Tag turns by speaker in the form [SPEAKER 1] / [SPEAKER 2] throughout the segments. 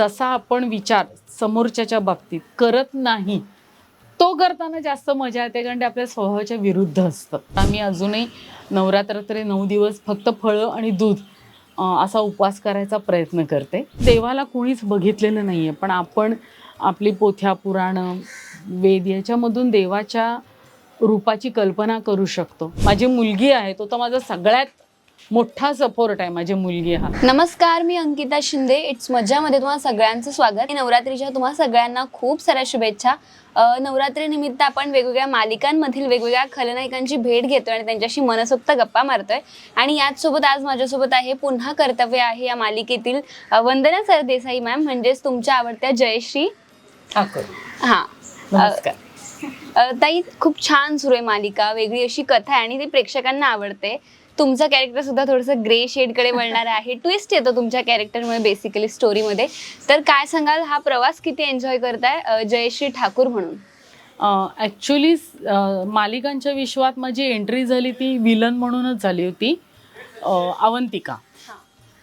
[SPEAKER 1] जसा आपण विचार समोरच्याच्या बाबतीत करत नाही तो करताना जास्त मजा येते कारण ते आपल्या स्वभावाच्या विरुद्ध असतं. आम्ही अजूनही नवरात्रात्री नऊ दिवस फक्त फळं आणि दूध असा उपवास करायचा प्रयत्न करते. देवाला कोणीच बघितलेलं नाही आहे पण आपण आपली पोथ्या पुराणं वेद याच्यामधून देवाच्या रूपाची कल्पना करू शकतो. माझी मुलगी आहे तो तर माझा सगळ्यात मोठा सपोर्ट आहे माझी मुलगी हा.
[SPEAKER 2] नमस्कार मी अंकिता शिंदे. इट्स मज्जामध्ये तुम्हाला सगळ्यांचं स्वागत. नवरात्रीच्या तुम्हा सगळ्यांना खूप साऱ्या शुभेच्छा. नवरात्रीनिमित्त आपण वेगवेगळ्या मालिकांमधील वेगवेगळ्या खलनायकांची भेट घेतोय आणि त्यांच्याशी मनसोक्त गप्पा मारतोय. आणि याच सोबत आज माझ्यासोबत आहे पुन्हा कर्तव्य आहे या मालिकेतील वंदना सरदेसाई मॅम म्हणजेच तुमच्या आवडत्या जयश्री.
[SPEAKER 1] ठाकर.
[SPEAKER 2] हा.
[SPEAKER 1] नमस्कार.
[SPEAKER 2] ताई खूप छान सुरू आहे मालिका. वेगळी अशी कथा आहे आणि ती प्रेक्षकांना आवडते. तुमचं कॅरेक्टर सुद्धा थोडंसं ग्रे शेडकडे वळणार आहे. ट्विस्ट येतो तुमच्या कॅरेक्टरमुळे बेसिकली स्टोरीमध्ये तर काय सांगाल हा प्रवास किती एन्जॉय करताय जयश्री ठाकूर म्हणून?
[SPEAKER 1] ॲक्च्युली मालिकांच्या विश्वात माझी एंट्री झाली ती विलन म्हणूनच झाली होती अ, अवंतिका.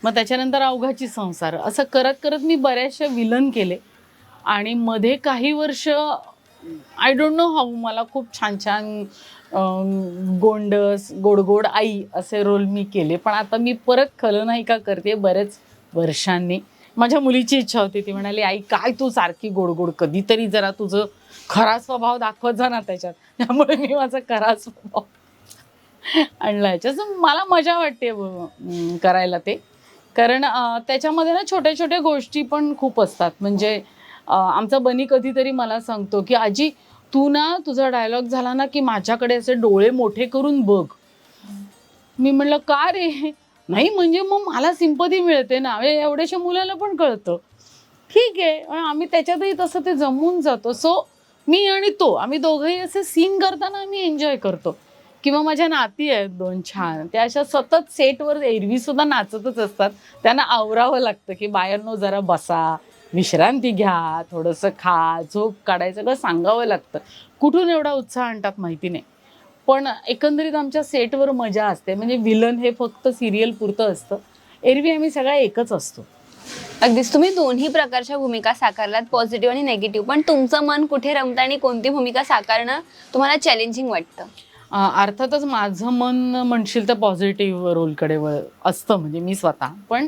[SPEAKER 1] मग त्याच्यानंतर अवघाची संसार. असं करत करत मी बऱ्याचशा विलन केले. आणि मध्ये काही वर्ष आय डोंट नो हाऊ मला खूप छान छान गोंडस गोडगोड आई असे रोल मी केले. पण आता मी परत खलनायिका करते बरेच वर्षांनी. माझ्या मुलीची इच्छा होती. ती म्हणाली आई काय तू सारखी गोडगोड? कधीतरी जरा तुझं खरा स्वभाव दाखवत जा ना त्याच्यात. त्यामुळे मी माझा खरा स्वभाव आणला याच्यात. मला मजा वाटते करायला ते. कारण त्याच्यामध्ये ना छोट्या छोट्या गोष्टी पण खूप असतात. म्हणजे आमचा बनी कधीतरी मला सांगतो की आजी तू ना तुझा डायलॉग झाला ना की माझ्याकडे असे डोळे मोठे करून बघ. मी म्हणलं का रे? नाही म्हणजे मग मला सिंपती मिळते ना. एवढ्याशा मुलाला पण कळतं. ठीक आहे आम्ही त्याच्यातही तसं ते जमून जातो. सो मी आणि तो आम्ही दोघंही असे सीन करताना आम्ही एन्जॉय करतो. किंवा माझ्या नाती आहेत दोन छान. त्या अशा सतत सेटवर एरवी सुद्धा नाचतच असतात. त्यांना आवरावं लागतं की बायांनो जरा बसा. विश्रांती घ्या थोडंसं खा झोप काढायचं सगळं सांगावं लागतं. कुठून एवढा उत्साह आणतात माहिती नाही. पण एकंदरीत आमच्या सेटवर मजा असते. म्हणजे विलन हे फक्त सिरियल पुरतं असतं. एरवी आम्ही सगळ्या एकच असतो.
[SPEAKER 2] अगदीच. तुम्ही दोन्ही प्रकारच्या भूमिका साकारलात पॉझिटिव्ह आणि नेगेटिव्ह पण तुमचं मन कुठे रमतं आणि कोणती भूमिका साकारणं तुम्हाला चॅलेंजिंग वाटतं?
[SPEAKER 1] अर्थातच माझं मन म्हणशील तर पॉझिटिव्ह रोलकडे वळ असतं. म्हणजे मी स्वतः. पण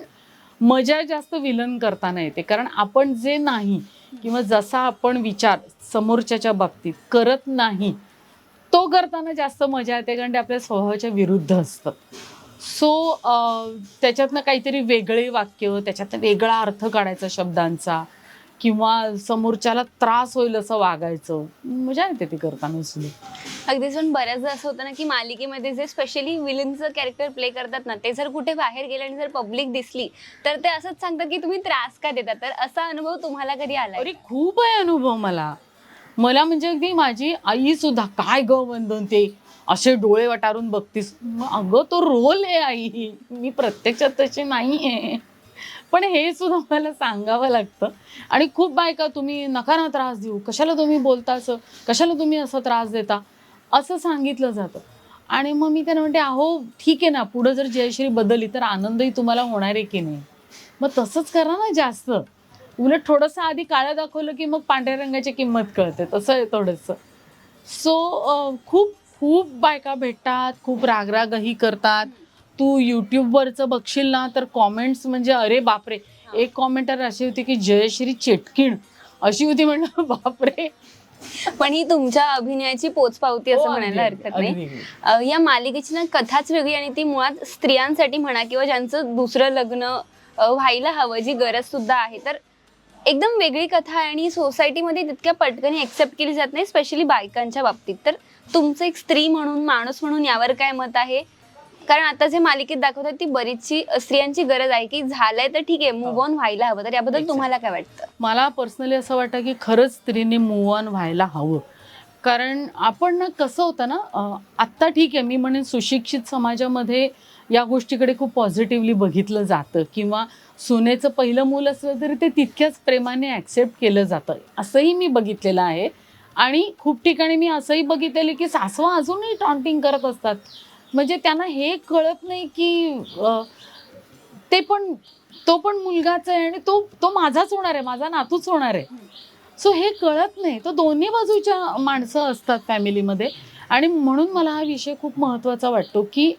[SPEAKER 1] मजा जास्त विलन करताना येते. कारण आपण जे नाही किंवा जसा आपण विचार समोरच्याच्या बाबतीत करत नाही तो करताना जास्त मजा येते कारण ते आपल्या स्वभावाच्या विरुद्ध असतं. सो त्याच्यातनं काहीतरी वेगळे वाक्य त्याच्यातनं वेगळा अर्थ काढायचा शब्दांचा. किंवा समोरच्याला त्रास होईल असं वागायचं. मजा येते ते करताना सुद्धा.
[SPEAKER 2] अगदीच पण बऱ्याचदा असं होतं ना की मालिकेमध्ये जे स्पेशली विलनचं कॅरेक्टर प्ले करतात ना ते जर कुठे बाहेर गेले आणि जर पब्लिक दिसली तर ते असंच सांगतात की तुम्ही त्रास का देता तर असा अनुभव तुम्हाला कधी आलाय?
[SPEAKER 1] अरे खूप आहे अनुभव मला. मला म्हणजे अगदी माझी आई सुद्धा काय ग वंदन ते? असे डोळे वटारून बघतीस. मग अगं तो रोल आहे आई. मी प्रत्यक्षात तशी नाही आहे पण हे सुद्धा मला सांगावं लागतं. आणि खूप बायका तुम्ही नका ना त्रास देऊ. कशाला तुम्ही बोलता असं? कशाला तुम्ही असं त्रास देता? असं सांगितलं जातं. आणि मग मी त्यांना म्हणते अहो ठीक आहे ना. पुढं जर जयश्री बदलली तर आनंदही तुम्हाला होणार आहे की नाही? मग तसंच करा ना जास्त. उलट थोडंसं आधी काळं दाखवलं की मग पांढऱ्या रंगाची किंमत कळते. तसं आहे थोडंसं. सो खूप खूप बायका भेटतात. खूप रागरागही करतात. तू यूट्यूबवरचं बघशील ना तर कॉमेंट्स म्हणजे अरे बापरे. एक कॉमेंटर अशी होती की जयश्री चेटकीण. अशी होती म्हणलं बापरे.
[SPEAKER 2] पण ही तुमच्या अभिनयाची पोचपावती असं
[SPEAKER 1] हो,
[SPEAKER 2] म्हणायला हरकत नाही. अ, या मालिकेची ना कथाच वेगळी आणि ती मुळात स्त्रियांसाठी म्हणा किंवा ज्यांचं दुसरं लग्न अ, व्हायला हवं जी गरज सुद्धा आहे तर एकदम वेगळी कथा आहे आणि सोसायटीमध्ये तितक्या पटकन एक्सेप्ट केली जात नाही स्पेशली बायकांच्या बाबतीत. तर तुमचं एक स्त्री म्हणून माणूस म्हणून यावर काय मत आहे? कारण आता जे मालिकेत दाखवतात ती बरीचशी स्त्रियांची गरज आहे की झालंय तर ठीक आहे मूव ऑन व्हायला हवं. तर याबद्दल. तुम्हाला काय वाटतं?
[SPEAKER 1] मला पर्सनली असं वाटतं की खरंच स्त्रीने मूव ऑन व्हायला हवं. कारण आपण ना कसं होतं ना आत्ता ठीक आहे मी म्हणेन सुशिक्षित समाजामध्ये या गोष्टीकडे खूप पॉझिटिव्हली बघितलं जातं किंवा सुनेचं पहिलं मूल असलं तरी ते तितक्याच प्रेमाने ॲक्सेप्ट केलं जातं. असंही मी बघितलेलं आहे. आणि खूप ठिकाणी मी असंही बघितलेलं की सासवा अजूनही टॉन्टिंग करत असतात. म्हणजे त्यांना हे कळत नाही की ते पण तो पण मुलगाच आहे आणि तो तो माझाच होणार आहे माझा नातूच होणार आहे. सो हे कळत नाही. तो दोन्ही बाजूच्या माणसं असतात फॅमिलीमध्ये. आणि म्हणून मला हा विषय खूप महत्त्वाचा वाटतो की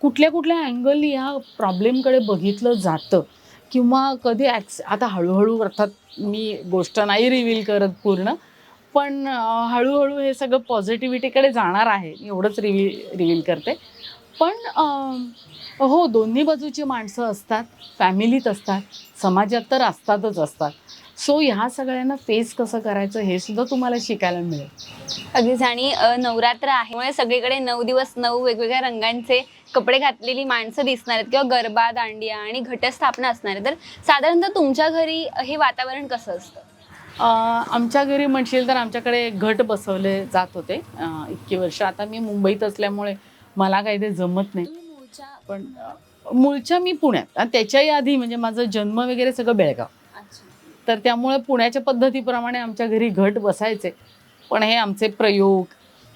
[SPEAKER 1] कुठल्या कुठल्या अँगल ह्या प्रॉब्लेमकडे बघितलं जातं. किंवा कधी ॲक्स आता हळूहळू अर्थात मी गोष्ट नाही रिव्हील करत पूर्ण. पण हळूहळू हे सगळं पॉझिटिव्हिटीकडे जाणार आहे एवढंच रिव्हील रिव्हील करते. पण हो दोन्ही बाजूची माणसं असतात फॅमिलीत असतात समाजात तर असतातच असतात. सो ह्या सगळ्यांना फेस कसं करायचं हे सुद्धा तुम्हाला शिकायला मिळेल.
[SPEAKER 2] अगदीच. आणि नवरात्र आहे सगळीकडे नऊ दिवस नऊ वेगवेगळ्या रंगांचे कपडे घातलेली माणसं दिसणार आहेत किंवा गरबा दांडिया आणि घटस्थापना असणार आहे तर साधारणतः तुमच्या घरी हे वातावरण कसं असतं?
[SPEAKER 1] आमच्या घरी म्हणशील तर आमच्याकडे घट बसवले जात होते इतकी वर्ष. आता मी मुंबईत असल्यामुळे मला काही ते जमत नाही. पण मूळच्या मी पुण्यात. आणि त्याच्याही आधी म्हणजे माझा जन्म वगैरे सगळं बेळगाव. तर त्यामुळे पुण्याच्या पद्धतीप्रमाणे आमच्या घरी घट बसायचे. पण हे आमचे प्रयोग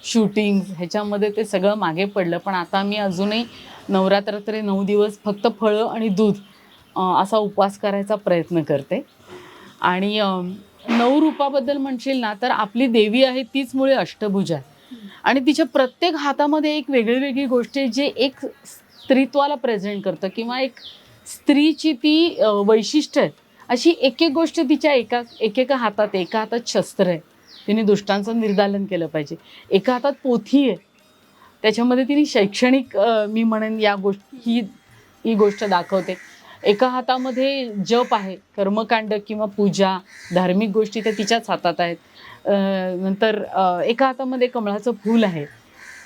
[SPEAKER 1] शूटिंग ह्याच्यामध्ये ते सगळं मागे पडलं. पण आता मी अजूनही नवरात्रात्री नऊ दिवस फक्त फळं आणि दूध असा उपवास करायचा प्रयत्न करते. आणि नऊ रूपाबद्दल म्हणशील ना तर आपली देवी आहे तीच मुळे अष्टभुजा आहे. आणि तिच्या प्रत्येक हातामध्ये एक वेगळी वेगळी गोष्ट आहे जे एक स्त्रीत्वाला प्रेझेंट करतं किंवा एक स्त्रीची ती वैशिष्ट्य आहेत अशी एक एक गोष्ट तिच्या एका एकेका हातात एका हातात शस्त्र आहे. तिने दुष्टांचं निर्दालन केलं पाहिजे. एका हातात पोथी आहे. त्याच्यामध्ये तिने शैक्षणिक मी म्हणेन या गोष्ट ही ही गोष्ट दाखवते. एका हातामध्ये जप आहे कर्मकांड किंवा पूजा धार्मिक गोष्टी त्या तिच्याच हातात आहेत. नंतर एका हातामध्ये कमळाचं फूल आहे.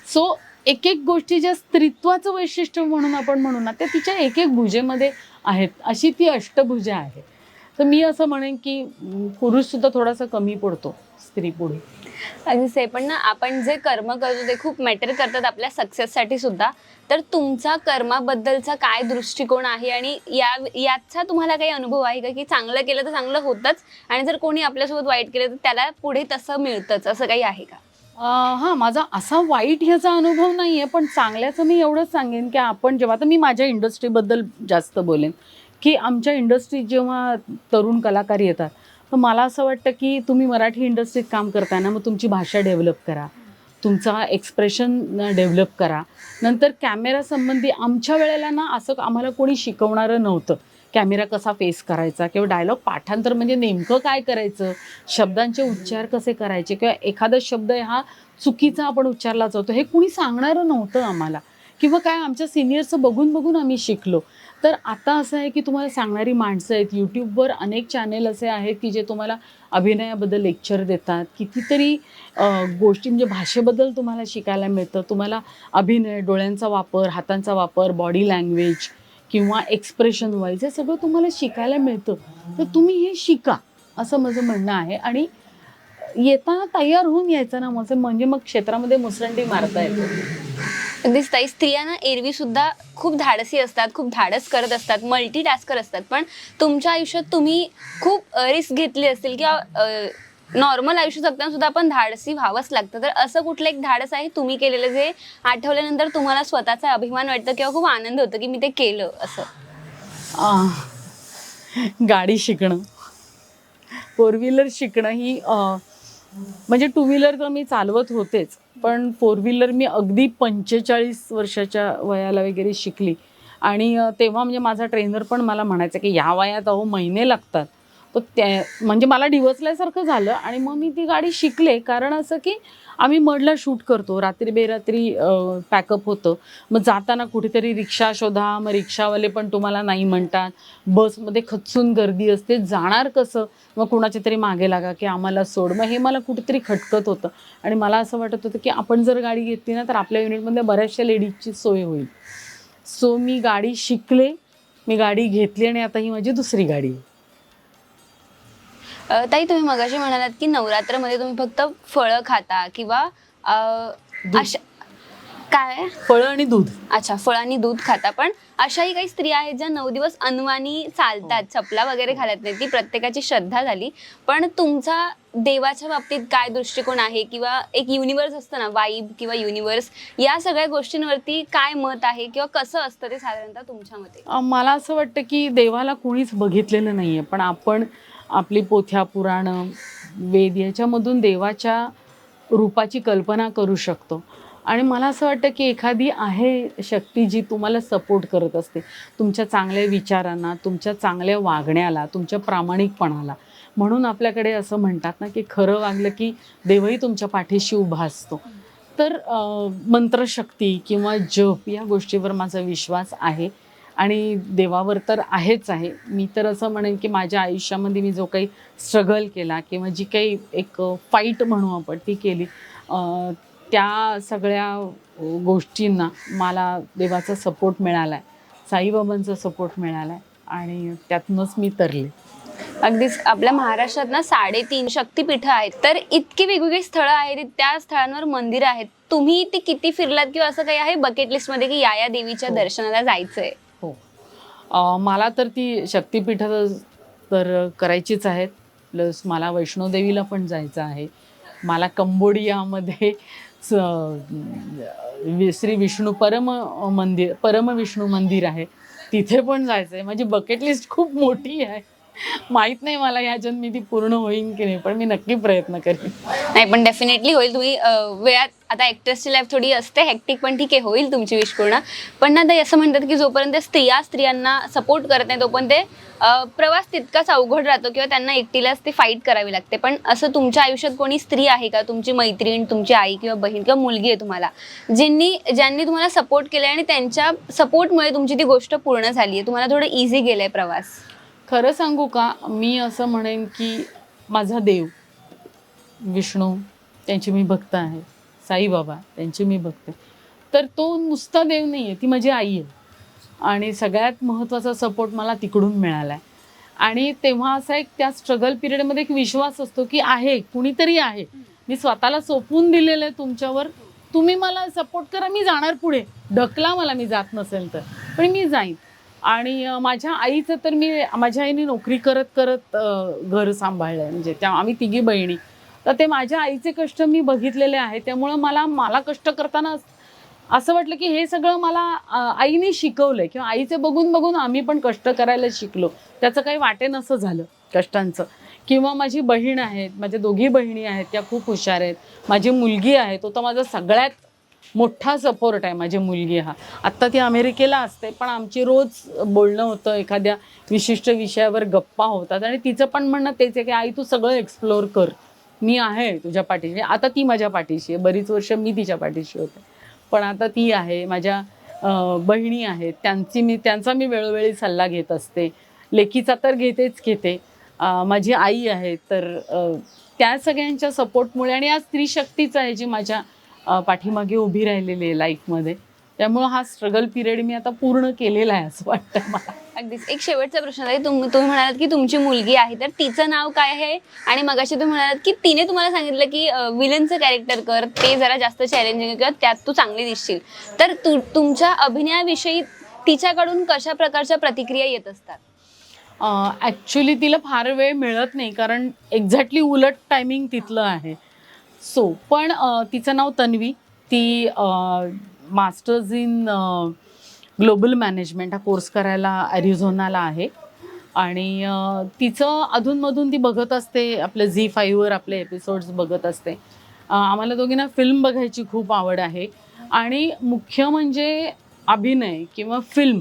[SPEAKER 1] सो एक एक गोष्टी ज्या स्त्रीत्वाचं वैशिष्ट्य म्हणून आपण म्हणू ना त्या तिच्या एक एक भुजेमध्ये आहेत. अशी ती अष्टभुजा आहे. तर मी असं म्हणेन की पुरुषसुद्धा थोडासा कमी पडतो स्त्री पुढे.
[SPEAKER 2] अगदीच पण ना आपण जे कर्म करतो ते खूप मॅटर करतात आपल्या सक्सेससाठी सुद्धा. तर तुमचा कर्माबद्दलचा काय दृष्टिकोन आहे? आणि या याचा तुम्हाला काही अनुभव आहे का? की चांगलं केलं तर चांगलं होतंच. आणि जर कोणी आपल्यासोबत वाईट केलं तर त्याला पुढे तसं मिळतंच. असं काही आहे का?
[SPEAKER 1] हा हां माझा असा वाईट ह्याचा अनुभव नाही आहे पण चांगल्याचं मी एवढंच सांगेन की आपण जेव्हा आता मी माझ्या इंडस्ट्रीबद्दल जास्त बोलेन. की आमच्या इंडस्ट्रीत जेव्हा तरुण कलाकार येतात तर मला असं वाटतं की तुम्ही मराठी इंडस्ट्रीत काम करताना मग तुमची भाषा डेव्हलप करा. तुमचा एक्सप्रेशन डेव्हलप करा. नंतर कॅमेरा संबंधी आमच्या वेळेला ना असं आम्हाला कोणी शिकवणारं नव्हतं. कॅमेरा कसा फेस करायचा किंवा डायलॉग पाठांतर म्हणजे नेमकं काय करायचं? शब्दांचे उच्चार कसे करायचे? किंवा एखादा शब्द हा चुकीचा आपण उच्चारला जातो हे कुणी सांगणारं नव्हतं आम्हाला. किंवा काय आमच्या सिनियरचं बघून बघून आम्ही शिकलो. तर आता असं आहे की तुम्हाला सांगणारी माणसं आहेत. यूट्यूबवर अनेक चॅनेल असे आहेत की जे तुम्हाला अभिनयाबद्दल लेक्चर देतात. कितीतरी गोष्टी म्हणजे भाषेबद्दल तुम्हाला शिकायला मिळतं. तुम्हाला अभिनय डोळ्यांचा वापर हातांचा वापर बॉडी लँग्वेज किंवा एक्सप्रेशन वाईज हे सगळं तुम्हाला शिकायला मिळतं. तर तुम्ही हे शिका असं माझं म्हणणं आहे. आणि येताना तयार होऊन यायचं ना माझं म्हणजे मग क्षेत्रामध्ये मुसरंडी मारता येते.
[SPEAKER 2] अगदीच ताई स्त्रियांना एरवी सुद्धा खूप धाडसी असतात खूप धाडस करत असतात मल्टी टास्कर असतात. पण तुमच्या आयुष्यात तुम्ही खूप रिस्क घेतली असतील किंवा नॉर्मल आयुष्य जगताना सुद्धा आपण धाडसी व्हावंच लागतं. तर असं कुठलं एक धाडस आहे तुम्ही केलेलं जे आठवल्यानंतर तुम्हाला स्वतःचा अभिमान वाटतं किंवा खूप आनंद होतो की मी ते केलं असं?
[SPEAKER 1] गाडी शिकणं. फोर व्हीलर शिकणं ही म्हणजे टू व्हीलर तर मी चालवत होतेच. पण फोर व्हीलर मी अगदी पंचेचाळीस वर्षाच्या वयाला वगैरे शिकली. आणि तेव्हा म्हणजे माझा ट्रेनर पण मला म्हणायचा की या वयात अहो महिने लागतात. तर त्या म्हणजे मला डिवचल्यासारखं झालं आणि मग मी ती गाडी शिकले. कारण असं की आम्ही मडला शूट करतो. रात्री बेरात्री पॅकअप होतं. मग जाताना कुठेतरी रिक्षा शोधा मग रिक्षावाले पण तुम्हाला नाही म्हणतात. बसमध्ये खचून गर्दी असते. जाणार कसं? मग कुणाच्या तरी मागे लागा की आम्हाला सोड. मग हे मला कुठेतरी खटकत होतं. आणि मला असं वाटत होतं की आपण जर गाडी घेतली ना तर आपल्या युनिटमधल्या बऱ्याचशा लेडीजची सोय होईल. सो मी गाडी शिकले. मी गाडी घेतली आणि आता ही माझी दुसरी गाडी आहे.
[SPEAKER 2] अ, ताई तुम्ही मगाशी म्हणालात की नवरात्रमध्ये तुम्ही फक्त फळं खाता किंवा अ,
[SPEAKER 1] दूध.
[SPEAKER 2] अशा काय?
[SPEAKER 1] फळं आणि दूध.
[SPEAKER 2] अच्छा फळ आणि दूध खाता. पण अशाही काही स्त्रिया आहेत ज्या नऊ दिवस अनवाणी चालतात चपला वगैरे घालत नाही ती प्रत्येकाची श्रद्धा झाली. पण तुमचा देवाच्या बाबतीत काय दृष्टिकोन आहे किंवा एक युनिवर्स असतं ना वाईब किंवा युनिवर्स या सगळ्या गोष्टींवरती काय मत आहे किंवा कसं असतं ते साधारणतः तुमच्या मते?
[SPEAKER 1] अ, मला असं वाटतं की देवाला कोणीच बघितलेलं नाही आहे पण आपण आपली पोथ्या पुराणं वेद याच्यामधून देवाच्या रूपाची कल्पना करू शकतो. आणि मला असं वाटतं की एखादी आहे शक्ती जी तुम्हाला सपोर्ट करत असते. तुमच्या चांगल्या विचारांना तुमच्या चांगल्या वागण्याला तुमच्या प्रामाणिकपणाला. म्हणून आपल्याकडे असं म्हणतात ना की खरं वागलं की देवही तुमच्या पाठीशी उभा असतो. तर मंत्रशक्ती किंवा जप या गोष्टीवर माझा विश्वास आहे. आणि देवावर तर आहेच आहे. मी तर असं म्हणेन की माझ्या आयुष्यामध्ये मी जो काही स्ट्रगल केला किंवा जी काही एक फाईट म्हणू आपण ती केली त्या सगळ्या गोष्टींना मला देवाचा सपोर्ट मिळाला आहे साईबाबांचा सपोर्ट मिळाला आहे आणि त्यातूनच मी तरले.
[SPEAKER 2] अगदीच. आपल्या महाराष्ट्रात ना साडेतीन शक्तिपीठं आहेत. तर इतकी वेगवेगळी स्थळं आहेत त्या स्थळांवर मंदिरं आहेत. तुम्ही ती किती फिरलात किंवा असं काही आहे बकेट लिस्टमध्ये की या या देवीच्या
[SPEAKER 1] हो.
[SPEAKER 2] दर्शनाला जायचंय?
[SPEAKER 1] हो अ, मला तर ती शक्तीपीठ तर करायचीच आहेत. प्लस मला वैष्णोदेवीला पण जायचं आहे. मला कंबोडियामध्ये स- वि- श्री विष्णू परम मंदिर परम विष्णू मंदिर आहे. तिथे पण जायचं आहे माझी बकेट लिस्ट खूप मोठी आहे. माहीत नाही मला या मी ती पूर्ण होईन की नाही पण मी नक्की प्रयत्न करेन.
[SPEAKER 2] नाही पण डेफिनेटली होईल. तुम्ही अं, वेळात आता ऍक्ट्रेसची लाईफ थोडी असते हॅक्टिक पण ठीक आहे होईल तुमची विश पूर्ण. पण ना ते असं म्हणतात की जोपर्यंत स्त्रिया स्त्रियांना सपोर्ट करत नाही तोपर्यंत ते अं, प्रवास तितकाच अवघड राहतो किंवा त्यांना एकटीलाच ते फाईट करावी लागते. पण असं तुमच्या आयुष्यात कोणी स्त्री आहे का? तुमची मैत्रीण तुमची आई किंवा बहीण किंवा मुलगी आहे तुम्हाला ज्यांनी ज्यांनी तुम्हाला सपोर्ट केलाय आणि त्यांच्या सपोर्टमुळे तुमची ती गोष्ट पूर्ण झाली आहे तुम्हाला थोडं इझी गेलाय प्रवास.
[SPEAKER 1] खरं सांगू का मी असं म्हणेन की माझा देव विष्णू त्यांची मी भक्त आहे साईबाबा त्यांची मी भक्त आहे. तर तो नुसता देव नाही आहे ती माझी आई आहे. आणि सगळ्यात महत्त्वाचा सपोर्ट मला तिकडून मिळाला आहे आणि तेव्हा असा एक त्या स्ट्रगल पिरियडमध्ये एक विश्वास असतो की आहे कुणीतरी आहे. मी स्वतःला सोपवून दिलेलं आहे तुमच्यावर. तुम्ही मला सपोर्ट करा मी जाणार पुढे. ढकला मला मी जात नसेल तर. पण मी जाईन. आणि माझ्या आईचं तर मी माझ्या आईने नोकरी करत करत घर सांभाळलं आहे म्हणजे त्या आम्ही तिघी बहिणी. तर ते माझ्या आईचे कष्ट मी बघितलेले आहे त्यामुळं मला मला कष्ट करताना असं वाटलं की हे सगळं मला आईने शिकवलंय. किंवा आईचे बघून बघून आम्ही पण कष्ट करायला शिकलो. त्याचं काही वाटेन असं झालं कष्टांचं. किंवा माझी बहीण आहेत माझ्या दोघी बहिणी आहेत त्या खूप हुशार आहेत. माझी मुलगी आहे तो तर माझा सगळ्यात मोठा सपोर्ट आहे माझी मुलगी हा. आत्ता ती अमेरिकेला असते पण आमची रोज बोलणं होतं एखाद्या विशिष्ट विषयावर गप्पा होतात आणि तिचं पण म्हणणं तेच आहे की आई तू सगळं एक्सप्लोअर कर. मी आहे तुझ्या पाठीशी. आता ती माझ्या पाठीशी आहे. बरीच वर्ष मी तिच्या पाठीशी होते. पण आता ती आहे माझ्या बहिणी आहेत. त्यांची मी त्यांचा मी वेळोवेळी सल्ला घेत असते. लेखीचा तर घेतेच घेते. माझी आई आहे तर त्या सगळ्यांच्या सपोर्टमुळे आणि आज स्त्रीशक्तीचं आहे जी माझ्या पाठीमागे उभी राहिलेली आहे लाईफमध्ये. त्यामुळं हा स्ट्रगल पिरियड मी आता पूर्ण केलेला आहे असं वाटतं मला.
[SPEAKER 2] अगदीच. एक शेवटचा प्रश्न आहे. तुम तुम्ही म्हणालात की तुमची मुलगी आहे तर तिचं नाव काय आहे? आणि मगाशी तुम्ही म्हणालात की तिने तुम्हाला सांगितलं की विलनचं कॅरेक्टर कर ते जरा जास्त चॅलेंजिंग किंवा त्यात तू चांगली दिसशील. तर तू तुमच्या अभिनयाविषयी तिच्याकडून कशा प्रकारच्या प्रतिक्रिया येत असतात?
[SPEAKER 1] ॲक्च्युली तिला फार वेळ मिळत नाही कारण एक्झॅक्टली उलट टायमिंग तिथलं आहे. सो पण तिचं नाव तन्वी. ती मास्टर्स इन ग्लोबल मॅनेजमेंट हा कोर्स करायला ॲरिझोनाला आहे. आणि तिचं अधूनमधून ती बघत असते आपल्या झी फाईव्हवर आपले एपिसोड्स बघत असते. आम्हाला दोघींना फिल्म बघायची खूप आवड आहे. आणि मुख्य म्हणजे अभिनय किंवा फिल्म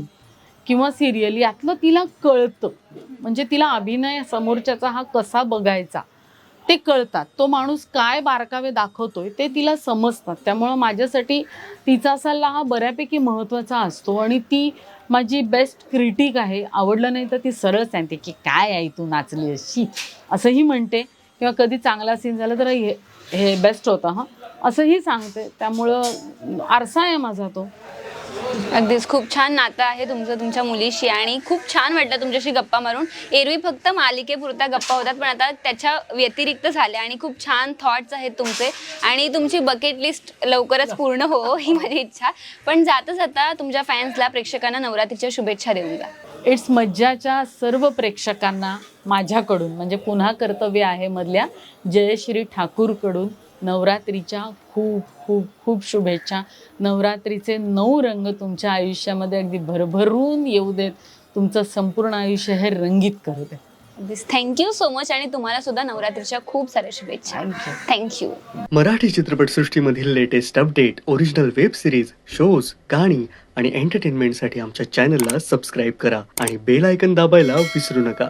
[SPEAKER 1] किंवा सिरियल यातलं तिला कळतं. म्हणजे तिला अभिनय समोरच्याचा हा कसा बघायचा? ते कळतात. तो माणूस काय बारकावे दाखवतोय ते तिला समजतात. त्यामुळं माझ्यासाठी तिचा सल्ला हा बऱ्यापैकी महत्त्वाचा असतो आणि ती माझी बेस्ट क्रिटिक आहे. आवडलं नाही तर ती सरळ सांगते की काय आहे तू नाचली अशी? असंही म्हणते. किंवा कधी चांगला सीन झाला तर हे हे बेस्ट होतं हां. असंही सांगते. त्यामुळं आरसा आहे माझा तो.
[SPEAKER 2] अगदीच खूप छान नातं आहे तुमचं तुमच्या मुलीशी आणि खूप छान वाटलं तुमच्याशी गप्पा मारून. एरवी फक्त मालिकेपुरता गप्पा होतात पण आता त्याच्या व्यतिरिक्त झाल्या आणि खूप छान थॉट्स आहेत तुमचे. आणि तुमची बकेट लिस्ट लवकरच पूर्ण हो, हो ही माझी इच्छा. पण जाता जाता तुमच्या फॅन्सला प्रेक्षकांना नवरात्रीच्या शुभेच्छा देऊन जा.
[SPEAKER 1] इट्स मज्जाच्या सर्व प्रेक्षकांना माझ्याकडून म्हणजे पुन्हा कर्तव्य आहे मधल्या जयश्री ठाकूरकडून नवरात्रीच्या खूप खूप खूप शुभेच्छा. नवरात्रीचे नऊ रंग तुमच्या आयुष्यामध्ये अगदी भरभरून येऊ देत. तुमचं संपूर्ण आयुष्य हे रंगीत करू दे
[SPEAKER 2] अगदीच. थँक्यू सो मच आणि तुम्हाला सुद्धा नवरात्रीच्या खूप साऱ्या शुभेच्छा.
[SPEAKER 1] Thank you
[SPEAKER 2] thank you
[SPEAKER 3] Marathi चित्रपटसृष्टीमधील latest update original web series shows गाणी आणि एंटरटेनमेंटसाठी आमच्या चॅनलला सबस्क्राईब करा आणि बेल आयकन दाबायला विसरू नका.